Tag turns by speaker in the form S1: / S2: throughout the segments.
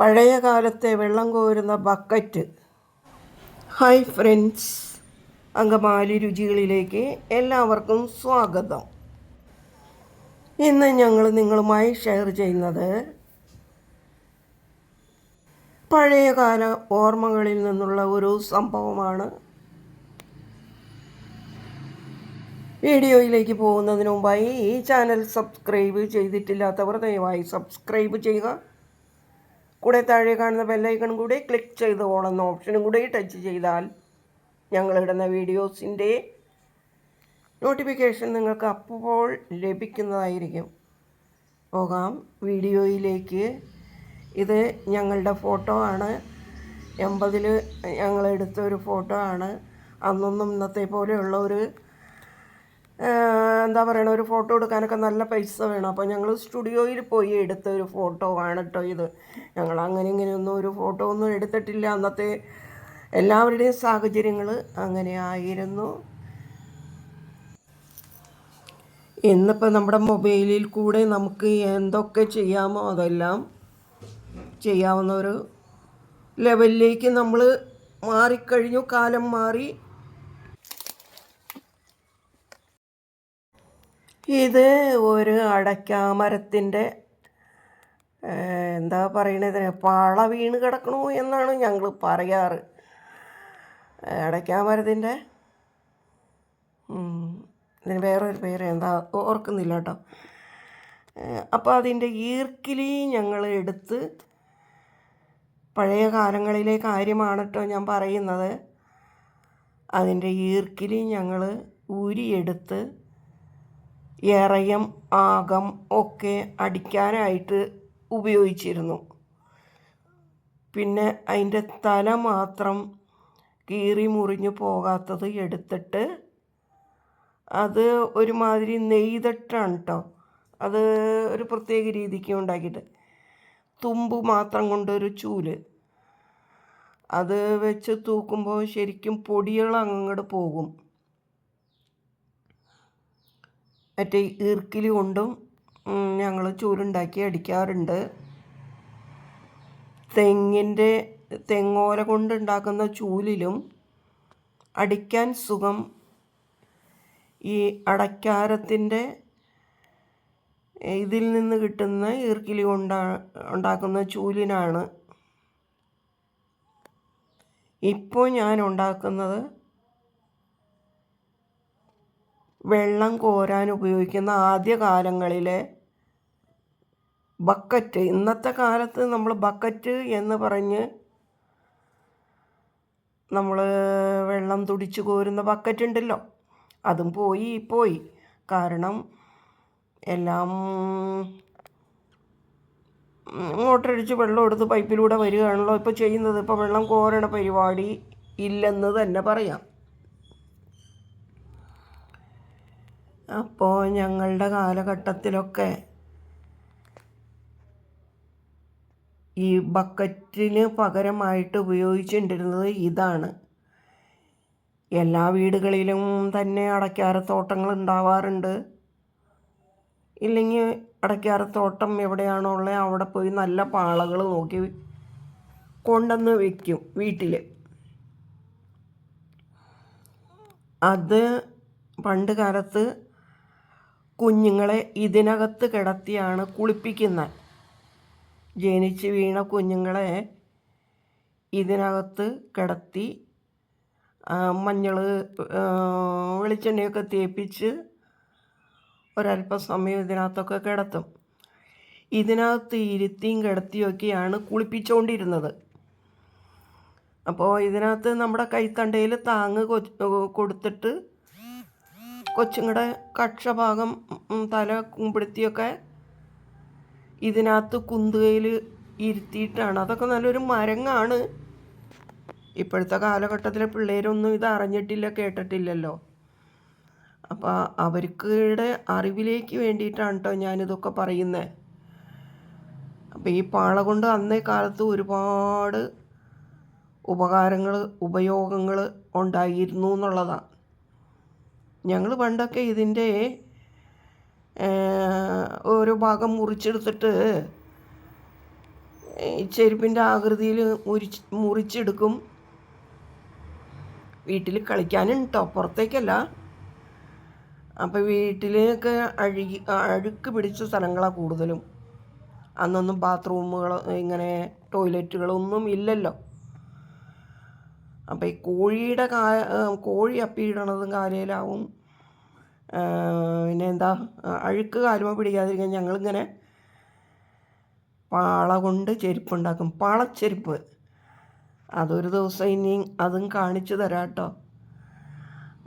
S1: പഴയ കാലത്തെ വെള്ളം കോരുന്ന ബക്കറ്റ്. ഹായ് ഫ്രണ്ട്സ് അങ്കമാലി രുചികളിലേക്ക് എല്ലാവർക്കും സ്വാഗതം. ഇന്ന് ഞങ്ങൾ നിങ്ങളുമായി ഷെയർ ചെയ്യുന്നത് പഴയകാല ഓർമ്മകളിൽ നിന്നുള്ള ഒരു സംഭവമാണ്. വീഡിയോയിലേക്ക് പോകുന്നതിന് മുമ്പായി ഈ ചാനൽ സബ്സ്ക്രൈബ് ചെയ്തിട്ടില്ലാത്തവർ ദയവായി സബ്സ്ക്രൈബ് ചെയ്യുക. കൂടെ താഴെ കാണുന്ന ബെല്ലൈക്കൺ കൂടി ക്ലിക്ക് ചെയ്ത് ഓളുന്ന ഓപ്ഷനും കൂടി ടച്ച് ചെയ്താൽ ഞങ്ങളിടുന്ന വീഡിയോസിന്റെ നോട്ടിഫിക്കേഷൻ നിങ്ങൾക്ക് അപ്പോൾ ലഭിക്കുന്നതായിരിക്കും. പോകാം. വീഡിയോയിലേക്ക്. ഇത് ഞങ്ങളുടെ ഫോട്ടോ ആണ്. എൺപതിൽ ഞങ്ങളെടുത്ത ഒരു ഫോട്ടോ ആണ്. അന്നൊന്നും ഇന്നത്തെ പോലെയുള്ള ഒരു എന്താ പറയണ ഒരു ഫോട്ടോ എടുക്കാനൊക്കെ നല്ല പൈസ വേണം. അപ്പോൾ ഞങ്ങൾ സ്റ്റുഡിയോയിൽ പോയി എടുത്ത ഒരു ഫോട്ടോ ആണ് കേട്ടോ ഇത്. ഞങ്ങൾ അങ്ങനെ ഇങ്ങനെയൊന്നും ഒരു ഫോട്ടോ ഒന്നും എടുത്തിട്ടില്ല. അന്നത്തെ എല്ലാവരുടെയും സാഹചര്യങ്ങൾ അങ്ങനെ ആയിരുന്നു. ഇന്നിപ്പോൾ നമ്മുടെ മൊബൈലിൽ കൂടെ നമുക്ക് എന്തൊക്കെ ചെയ്യാമോ അതെല്ലാം ചെയ്യാവുന്ന ഒരു ലെവലിലേക്ക് നമ്മൾ മാറിക്കഴിഞ്ഞു. കാലം മാറി. ഇത് ഒരു അടയ്ക്കാമരത്തിന്റെ എന്താ പറയണത് പാള വീണ് കിടക്കണു എന്നാണ് ഞങ്ങൾ പറയാറ്. അടയ്ക്കാമരത്തിന്റെ ഇതിന് വേറൊരു പേര് എന്താ ഓർക്കുന്നില്ല കേട്ടോ. അപ്പോൾ അതിന്റെ ഈർക്കിലി ഞങ്ങൾ എടുത്ത് പഴയ കാലങ്ങളിലെ കാര്യമാണ് കേട്ടോ ഞാൻ പറയുന്നത്. അതിന്റെ ഈർക്കിലി ഞങ്ങൾ ഊരിയെടുത്ത് എറയം ആകം ഒക്കെ അടിക്കാനായിട്ട് ഉപയോഗിച്ചിരുന്നു. പിന്നെ അതിന്റെ തല മാത്രം കീറി മുറിഞ്ഞു പോകാത്തത് എടുത്തിട്ട് അത് ഒരുമാതിരി നെയ്തിട്ടാണ് കേട്ടോ അത് ഒരു പ്രത്യേക രീതിക്ക് ഉണ്ടാക്കിയിട്ട്. തുമ്പ് മാത്രം കൊണ്ടൊരു ചൂൽ. അത് വെച്ച് തൂക്കുമ്പോൾ ശരിക്കും പൊടികൾ അങ്ങോട്ട് പോകും. മറ്റേ ഈർക്കിൽ കൊണ്ടും ഞങ്ങൾ ചൂലുണ്ടാക്കി അടിക്കാറുണ്ട്. തെങ്ങിന്റെ തെങ്ങോല കൊണ്ടുണ്ടാക്കുന്ന ചൂലിലും അടിക്കാൻ സുഖം ഈ അടയ്ക്കാരത്തിന്റെ ഇതിൽ നിന്ന് കിട്ടുന്ന ഈർക്കിലി കൊണ്ടാ ഉണ്ടാക്കുന്ന ചൂലിനാണ്. ഇപ്പോൾ ഞാൻ ഉണ്ടാക്കുന്നത് വെള്ളം കോരാൻ ഉപയോഗിക്കുന്ന ആദ്യ കാലങ്ങളിലെ ബക്കറ്റ്. ഇന്നത്തെ കാലത്ത് നമ്മൾ ബക്കറ്റ് എന്ന് പറഞ്ഞ് നമ്മൾ വെള്ളം തുടിച്ച് കോരുന്ന ബക്കറ്റ് ഉണ്ടല്ലോ. അതും പോയി പോയി. കാരണം എല്ലാം മോട്ടറടിച്ച് വെള്ളം എടുത്ത് പൈപ്പിലൂടെ വരികയാണല്ലോ ഇപ്പോൾ ചെയ്യുന്നത്. ഇപ്പോൾ വെള്ളം കോരണ പരിപാടി ഇല്ലെന്ന് തന്നെ പറയാം. അപ്പോൾ ഞങ്ങളുടെ കാലഘട്ടത്തിലൊക്കെ ഈ ബക്കറ്റിന് പകരമായിട്ട് ഉപയോഗിച്ചിട്ടിരുന്നത് ഇതാണ്. എല്ലാ വീടുകളിലും തന്നെ അടയ്ക്കാറത്തോട്ടങ്ങൾ ഉണ്ടാവാറുണ്ട്. ഇല്ലെങ്കിൽ അടയ്ക്കാറത്തോട്ടം എവിടെയാണോ ഉള്ളത് അവിടെ പോയി നല്ല പാളകൾ നോക്കി കൊണ്ടുവന്ന് വയ്ക്കും വീട്ടിൽ. അത് പണ്ട് കാലത്ത് കുഞ്ഞുങ്ങളെ ഇതിനകത്ത് കിടത്തിയാണ് കുളിപ്പിക്കുന്നത്. ജനിച്ച് വീണ കുഞ്ഞുങ്ങളെ ഇതിനകത്ത് കിടത്തി മഞ്ഞൾ വെളിച്ചെണ്ണയൊക്കെ തേപ്പിച്ച് ഒരല്പം സമയം ഇതിനകത്തൊക്കെ കിടത്തും. ഇതിനകത്ത് ഇരുത്തിയും കിടത്തിയൊക്കെയാണ് കുളിപ്പിച്ചുകൊണ്ടിരുന്നത് അപ്പോൾ ഇതിനകത്ത് നമ്മുടെ കൈത്തണ്ടയിൽ താങ്ങ് കൊടുത്തിട്ട് കൊച്ചുങ്ങളുടെ കക്ഷഭാഗം തല കുമ്പിടുത്തിയൊക്കെ ഇതിനകത്ത് കുന്തുകയിൽ ഇരുത്തിയിട്ടാണ്. അതൊക്കെ നല്ലൊരു മരങ്ങാണ്. ഇപ്പോഴത്തെ കാലഘട്ടത്തിലെ പിള്ളേരൊന്നും ഇത് അറിഞ്ഞിട്ടില്ല കേട്ടിട്ടില്ലല്ലോ. അപ്പോൾ അവർക്കുടെ അറിവിലേക്ക് വേണ്ടിയിട്ടാണ് കേട്ടോ ഞാനിതൊക്കെ പറയുന്നത് അപ്പോൾ ഈ പാള കൊണ്ട് അന്നേ കാലത്ത് ഒരുപാട് ഉപകാരങ്ങൾ ഉപയോഗങ്ങൾ ഉണ്ടായിരുന്നു എന്നുള്ളതാണ് ഞങ്ങൾ പണ്ടൊക്കെ ഇതിന്റെ ഓരോ ഭാഗം മുറിച്ചെടുത്തിട്ട് ചെരുപ്പിന്റെ ആകൃതിയിൽ മുറിച്ച് മുറിച്ചെടുക്കും. വീട്ടിൽ കളിക്കാനും കേട്ടോ പുറത്തേക്കല്ല. അപ്പോൾ വീട്ടിലേക്ക് അഴുകി അഴുക്ക് പിടിച്ച സ്ഥലങ്ങളാണ് കൂടുതലും. അന്നൊന്നും ബാത്റൂമുകൾ ഇങ്ങനെ ടോയ്ലറ്റുകളൊന്നും ഇല്ലല്ലോ. അപ്പോൾ ഈ കോഴിയുടെ കാ കോഴി അപ്പിയിടണതും കാലയിലാവും പിന്നെ എന്താ അഴുക്ക് കാലുമ പിടിക്കാതിരിക്കാൻ ഞങ്ങളിങ്ങനെ പാള കൊണ്ട് ചെരുപ്പുണ്ടാക്കും. പാളച്ചെരുപ്പ്. അതൊരു ദിവസം ഇനി അതും കാണിച്ചു തരാം കേട്ടോ.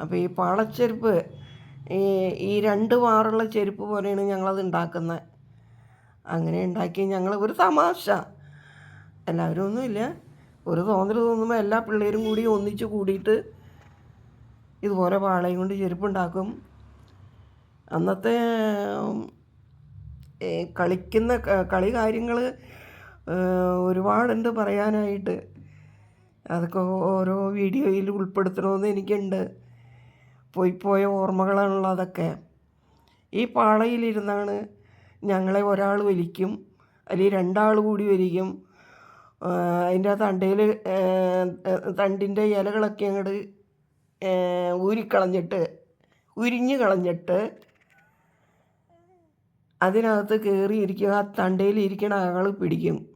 S1: അപ്പോൾ ഈ പാളച്ചെരുപ്പ് ഈ ഈ രണ്ട് വാറുള്ള ചെരുപ്പ് പോലെയാണ് ഞങ്ങളത് ഉണ്ടാക്കുന്നത് അങ്ങനെ ഉണ്ടാക്കി ഞങ്ങൾ ഒരു തമാശ. എല്ലാവരും ഒന്നുമില്ല. ഒരു തോന്നൽ തോന്നുമ്പോൾ എല്ലാ പിള്ളേരും കൂടി ഒന്നിച്ച് കൂടിയിട്ട് ഇതുപോലെ പാളയും കൊണ്ട് ചെരുപ്പുണ്ടാക്കും. അന്നത്തെ കളിക്കുന്ന കളി കാര്യങ്ങൾ ഒരുപാടുണ്ട് പറയാനായിട്ട്. അതൊക്കെ ഓരോ വീഡിയോയിൽ ഉൾപ്പെടുത്തണമെന്ന് എനിക്കുണ്ട്. പോയി പോയ ഓർമ്മകളാണുള്ള അതൊക്കെ. ഈ പാളയിലിരുന്നാണ് ഞങ്ങളെ ഒരാൾ വലിക്കും അല്ലെങ്കിൽ രണ്ടാൾ കൂടി വലിക്കും. അതിന്റെ ആ തണ്ടയിൽ തണ്ടിന്റെ ഇലകളൊക്കെ അങ്ങോട്ട് ഊരിക്കളഞ്ഞിട്ട് ഉരിഞ്ഞ് കളഞ്ഞിട്ട് അതിനകത്ത് കയറിയിരിക്കുക ആ തണ്ടയിൽ ഇരിക്കുന്ന ആൾ പിടിക്കും.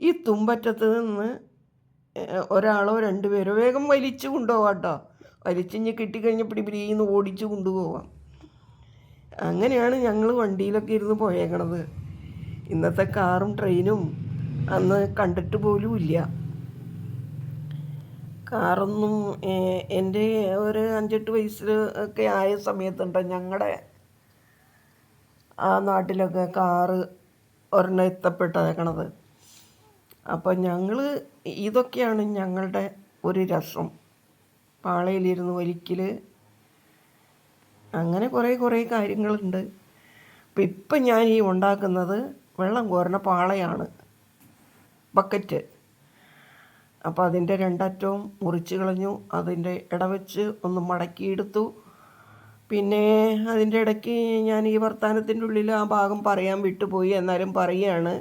S1: ഈ തുമ്പറ്റത്ത് നിന്ന് ഒരാളോ രണ്ടുപേരോ വേഗം വലിച്ചു കൊണ്ടുപോകാം കേട്ടോ വലിച്ചിഞ്ഞ് കിട്ടിക്കഴിഞ്ഞ് പിടി ഓടിച്ചു കൊണ്ടുപോവാം. അങ്ങനെയാണ് ഞങ്ങൾ വണ്ടിയിലൊക്കെ ഇരുന്ന് പോയേക്കണത്. ഇന്നത്തെ കാറും ട്രെയിനും അന്ന് കണ്ടിട്ട് പോലും ഇല്ല. കാറൊന്നും എന്റെ ഒരു അഞ്ചെട്ട് വയസ്സിൽ ഒക്കെ ആയ സമയത്തുണ്ട് ഞങ്ങളുടെ ആ നാട്ടിലൊക്കെ കാറ് ഒരെണ്ണം എത്തപ്പെട്ടേക്കണത്. അപ്പം ഞങ്ങൾ ഇതൊക്കെയാണ് ഞങ്ങളുടെ ഒരു രസം. പാളയിലിരുന്ന് ഒരിക്കൽ അങ്ങനെ കുറേ കുറേ കാര്യങ്ങളുണ്ട്. അപ്പം ഇപ്പം ഞാൻ ഈ ഉണ്ടാക്കുന്നത് വെള്ളം കോരണ പാളയാണ്. ബക്കറ്റ്. അപ്പോൾ അതിന്റെ രണ്ടറ്റവും മുറിച്ച് കളഞ്ഞു. അതിന്റെ ഇടവെച്ച് ഒന്ന് മടക്കിയെടുത്തു പിന്നെ അതിന്റെ ഇടയ്ക്ക് ഞാൻ ഈ വർത്തമാനത്തിന്റെ ഉള്ളിൽ ആ ഭാഗം പറയാൻ വിട്ടുപോയി എന്നാലും പറയുകയാണ്.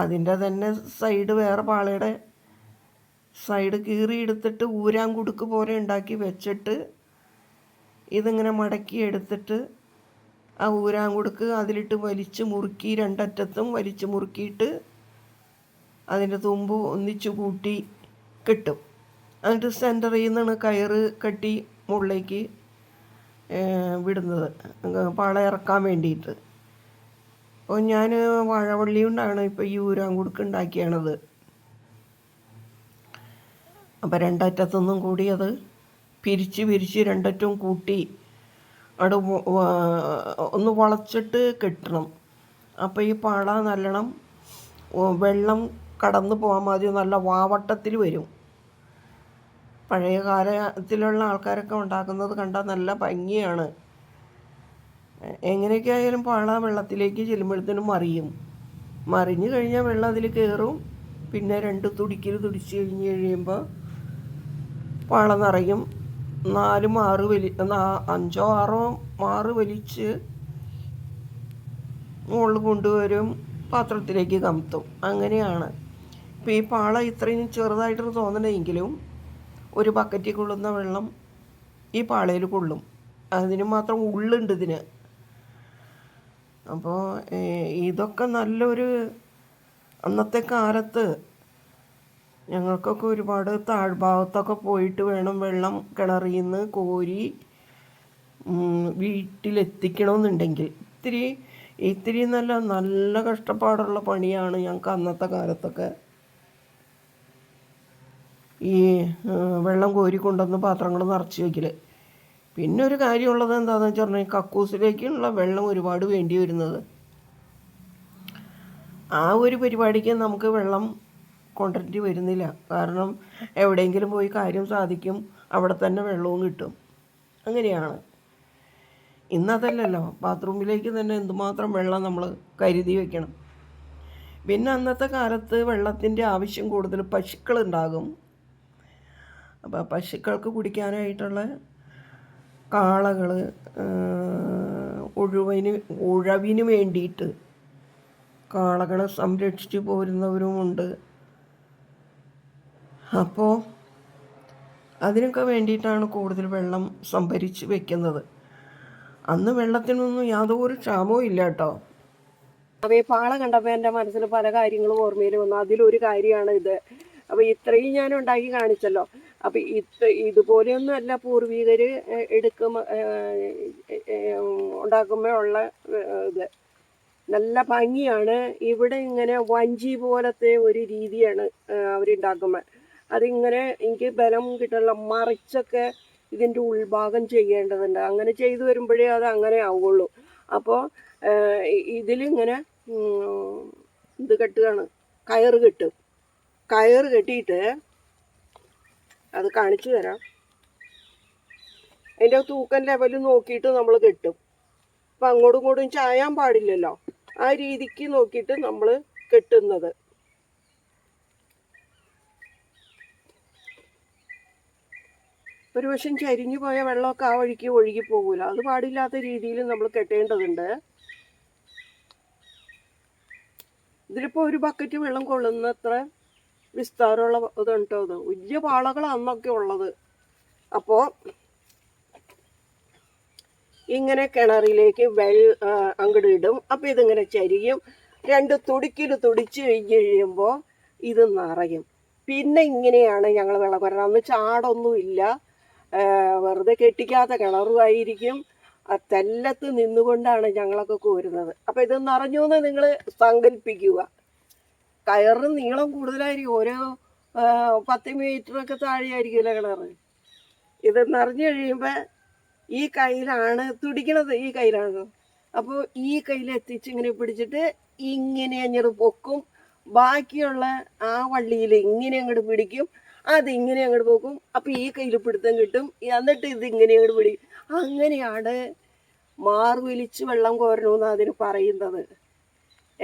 S1: അതിന്റെ തന്നെ സൈഡ് വേറെ പാളയുടെ സൈഡ് കീറിയെടുത്തിട്ട് ഊരാൻ കുടുക്ക് പോലെ ഉണ്ടാക്കി വെച്ചിട്ട് ഇതിങ്ങനെ മടക്കി എടുത്തിട്ട് ആ ഊരാൻ കുടുക്ക് അതിലിട്ട് വലിച്ച് മുറുക്കി രണ്ടറ്റത്തും വലിച്ച് മുറുക്കിയിട്ട് അതിന്റെ തുമ്പ് ഒന്നിച്ച് കൂട്ടി കെട്ടും. എന്നിട്ട് സെന്ററിൽ നിന്നാണ് കയറ് കെട്ടി മുകളിലേക്ക് വിടുന്നത്. പാള ഇറക്കാൻ വേണ്ടിയിട്ട്. അപ്പോൾ ഞാൻ വാഴവള്ളി കൊണ്ടാണ് ഇപ്പോൾ ഈ ഊരാൻ കുടുക്ക് ഉണ്ടാക്കിയാണത്. അപ്പോൾ രണ്ടറ്റത്തൊന്നും കൂടി അത് പിരിച്ച് പിരിച്ച് രണ്ടറ്റവും കൂട്ടി അവിടെ ഒന്ന് വളച്ചിട്ട് കെട്ടണം. അപ്പോൾ ഈ പാള നല്ലോണം വെള്ളം കടന്നു പോകാൻ മതി നല്ല വാവട്ടത്തിൽ വരും. പഴയ കാലത്തിലുള്ള ആൾക്കാരൊക്കെ ഉണ്ടാക്കുന്നത് കണ്ടാൽ നല്ല ഭംഗിയാണ്. എങ്ങനെയൊക്കെ ആയാലും പാള വെള്ളത്തിലേക്ക് ചെല്ലുമ്പോഴത്തേനും മറിയും. മറിഞ്ഞു കഴിഞ്ഞാൽ വെള്ളം അതിൽ കയറും. പിന്നെ രണ്ട് തുടിക്കൽ തുടിച്ച് കഴിഞ്ഞ് കഴിയുമ്പോൾ പാള നിറയും. നാല് മാറ് വലി അഞ്ചോ ആറോ മാറ് വലിച്ച് മുകളിൽ കൊണ്ടുവരും. പാത്രത്തിലേക്ക് കമത്തും. അങ്ങനെയാണ്. ഇപ്പോൾ ഈ പാള ഇത്രയും ചെറുതായിട്ട് തോന്നണമെങ്കിലും ഒരു ബക്കറ്റിൽ കൊള്ളുന്ന വെള്ളം ഈ പാളയിൽ കൊള്ളും. അതിന് മാത്രം ഉള്ളുണ്ട് ഇതിന്. അപ്പോൾ ഇതൊക്കെ നല്ലൊരു അന്നത്തെ കാലത്ത് ഞങ്ങൾക്കൊക്കെ ഒരുപാട് താഴ്ഭാഗത്തൊക്കെ പോയിട്ട് വേണം വെള്ളം കിണറിൽ നിന്ന് കോരി വീട്ടിലെത്തിക്കണമെന്നുണ്ടെങ്കിൽ ഇത്തിരി ഇത്തിരി നല്ല നല്ല കഷ്ടപ്പാടുള്ള പണിയാണ് ഞങ്ങൾക്ക് അന്നത്തെ കാലത്തൊക്കെ ഈ വെള്ളം കോരി കൊണ്ടുവന്ന് പാത്രങ്ങൾ നിറച്ച് വയ്ക്കൽ പിന്നെ ഒരു കാര്യമുള്ളത് എന്താണെന്ന് വെച്ച് പറഞ്ഞാൽ കക്കൂസിലേക്കുള്ള വെള്ളം ഒരുപാട് വേണ്ടി വരുന്നത്. ആ ഒരു പരിപാടിക്ക് നമുക്ക് വെള്ളം കൊണ്ടുവരേണ്ടി വരുന്നില്ല. കാരണം എവിടെയെങ്കിലും പോയി കാര്യം സാധിക്കും അവിടെ തന്നെ വെള്ളവും കിട്ടും. അങ്ങനെയാണ്. ഇന്നതല്ലല്ലോ ബാത്റൂമിലേക്ക് തന്നെ എന്തുമാത്രം വെള്ളം നമ്മൾ കരുതി വെക്കണം. പിന്നെ അന്നത്തെ കാലത്ത് വെള്ളത്തിന്റെ ആവശ്യം കൂടുതൽ പശുക്കളുണ്ടാകും. അപ്പോൾ പശുക്കൾക്ക് കുടിക്കാനായിട്ടുള്ള കാളകൾ ഉഴുവിന് ഉഴവിന് വേണ്ടിയിട്ട് കാളകളെ സംരക്ഷിച്ചു പോരുന്നവരുമുണ്ട്. അപ്പോൾ അതിനൊക്കെ വേണ്ടിയിട്ടാണ് കൂടുതൽ വെള്ളം സംഭരിച്ച് വെക്കുന്നത്. അന്ന് വെള്ളത്തിനൊന്നും യാതൊരു ക്ഷാമവും ഇല്ല കേട്ടോ. അപ്പോൾ ഈ പാള കണ്ടപ്പോൾ എന്റെ മനസ്സിൽ പല കാര്യങ്ങളും ഓർമ്മയിൽ വന്നു. അതിലൊരു കാര്യമാണ് ഇത്. അപ്പോൾ ഇത്രയും ഞാൻ ഉണ്ടാക്കി കാണിച്ചല്ലോ. അപ്പോൾ ഇത് ഇതുപോലെയൊന്നും അല്ല പൂർവികർ എടുക്കും ഉണ്ടാക്കുമ്പോൾ ഉള്ള ഇത്. നല്ല ഭംഗിയാണ്. ഇവിടെ ഇങ്ങനെ വഞ്ചി പോലത്തെ ഒരു രീതിയാണ് അവരുണ്ടാക്കുമ്പോൾ അതിങ്ങനെ എനിക്ക് ബലം കിട്ടുള്ള മറിച്ചൊക്കെ ഇതിന്റെ ഉൾഭാഗം ചെയ്യേണ്ടതുണ്ട്. അങ്ങനെ ചെയ്തു വരുമ്പോഴേ അത് അങ്ങനെ ആവുള്ളൂ. അപ്പോൾ ഇതിലിങ്ങനെ ഇത് കെട്ടുകയാണ്. കയറ് കെട്ടും. കയറ് കെട്ടിയിട്ട് അത് കാണിച്ചു തരാം. അതിന്റെ തൂക്കം ലെവൽ നോക്കിയിട്ട് നമ്മൾ കെട്ടും. അപ്പം അങ്ങോട്ടും ഇങ്ങോട്ടും ചായാൻ പാടില്ലല്ലോ. ആ രീതിക്ക് നോക്കിയിട്ട് നമ്മൾ കെട്ടുന്നത്. ഒരു വശം ചരിഞ്ഞു പോയ വെള്ളമൊക്കെ ആ വഴിക്ക് ഒഴുകി പോകൂല. അത് പാടില്ലാത്ത രീതിയിൽ നമ്മൾ കെട്ടേണ്ടതുണ്ട്. ഇതിലിപ്പോൾ ഒരു ബക്കറ്റ് വെള്ളം കൊള്ളുന്നത്ര വിസ്താരമുള്ള ഇത് കേട്ടോ അത് വലിയ പാളകളാണ് അന്നൊക്കെ ഉള്ളത്. അപ്പോൾ ഇങ്ങനെ കിണറിലേക്ക് വെള്ള അങ്ങോട്ട് ഇടും. അപ്പോൾ ഇതിങ്ങനെ ചരിയും. രണ്ട് തുടിക്കിൽ തുടിച്ച് കഴിയുമ്പോൾ ഇത് നിറയും. പിന്നെ ഇങ്ങനെയാണ് ഞങ്ങൾ വെള്ളം കോരുന്നത് അന്ന് ചാടൊന്നുമില്ല വെറുതെ കെട്ടിക്കാത്ത കിണറുമായിരിക്കും. തെല്ലത്ത് നിന്നുകൊണ്ടാണ് ഞങ്ങളൊക്കെ കോരുന്നത്. അപ്പോൾ ഇത് നിറഞ്ഞു എന്ന് നിങ്ങൾ സങ്കല്പിക്കുക. കയറ് നീളം കൂടുതലായിരിക്കും. ആ, പത്ത് മീറ്ററൊക്കെ താഴെയായിരിക്കുമല്ലോ കിണറ്? ഇത് നിറഞ്ഞു കഴിയുമ്പോൾ ഈ കയ്യിലാണ് തുടിക്കണത് ഈ കയ്യിലാണ്. അപ്പോൾ ഈ കയ്യിൽ എത്തിച്ച് ഇങ്ങനെ പിടിച്ചിട്ട് ഇങ്ങനെ അങ്ങോട്ട് പൊക്കും. ബാക്കിയുള്ള ആ വള്ളിയിൽ ഇങ്ങനെ അങ്ങോട്ട് പിടിക്കും. അത് ഇങ്ങനെ അങ്ങോട്ട് പോക്കും. അപ്പോൾ ഈ കയ്യിൽ പിടുത്തം കിട്ടും. എന്നിട്ട് ഇത് ഇങ്ങനെ അങ്ങോട്ട് പിടിക്കും അങ്ങനെയാണ് മാറുവലിച്ച് വെള്ളം കോരണമെന്ന് അതിന് പറയുന്നത്.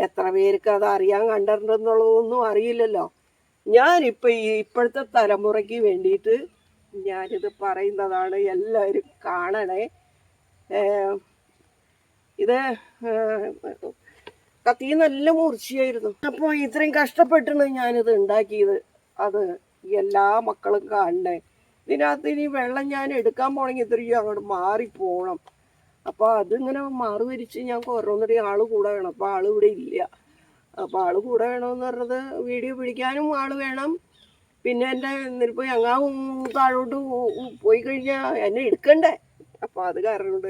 S1: എത്ര പേർക്ക് അത് അറിയാൻ കണ്ടിട്ടുണ്ടെന്നുള്ളതൊന്നും അറിയില്ലല്ലോ. ഞാനിപ്പോൾ ഈ ഇപ്പോഴത്തെ തലമുറയ്ക്ക് വേണ്ടിയിട്ട് ഞാനിത് പറയുന്നതാണ് എല്ലാവരും കാണണേ. ഇത് കത്തി നല്ല മൂർച്ചയായിരുന്നു. അപ്പോൾ ഇത്രയും കഷ്ടപ്പെട്ടാണ് ഞാനിത് ഉണ്ടാക്കിയത്. അത് എല്ലാ മക്കളും കാണണേ. ഇതിനകത്ത് ഇനി വെള്ളം ഞാൻ എടുക്കാൻ പോണെങ്കിൽ ഇത്രയും അങ്ങോട്ട് മാറിപ്പോണം. അപ്പോൾ അതിങ്ങനെ മാറി വരിച്ച് ഞാൻ കുറഞ്ഞൊരു ആൾ കൂടെ വേണം. അപ്പോൾ ആൾ ഇവിടെ ഇല്ല. അപ്പോൾ ആൾ കൂടെ വേണമെന്ന് പറഞ്ഞത് വീഡിയോ പിടിക്കാനും ആൾ വേണം. പിന്നെ എന്റെ എന്നിപ്പോൾ ഞങ്ങാവും താഴോട്ട് പോയി കഴിഞ്ഞാൽ എന്നെ എടുക്കണ്ടേ? അപ്പോൾ അത് കാരണം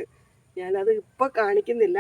S1: ഞാനത് ഇപ്പം കാണിക്കുന്നില്ല.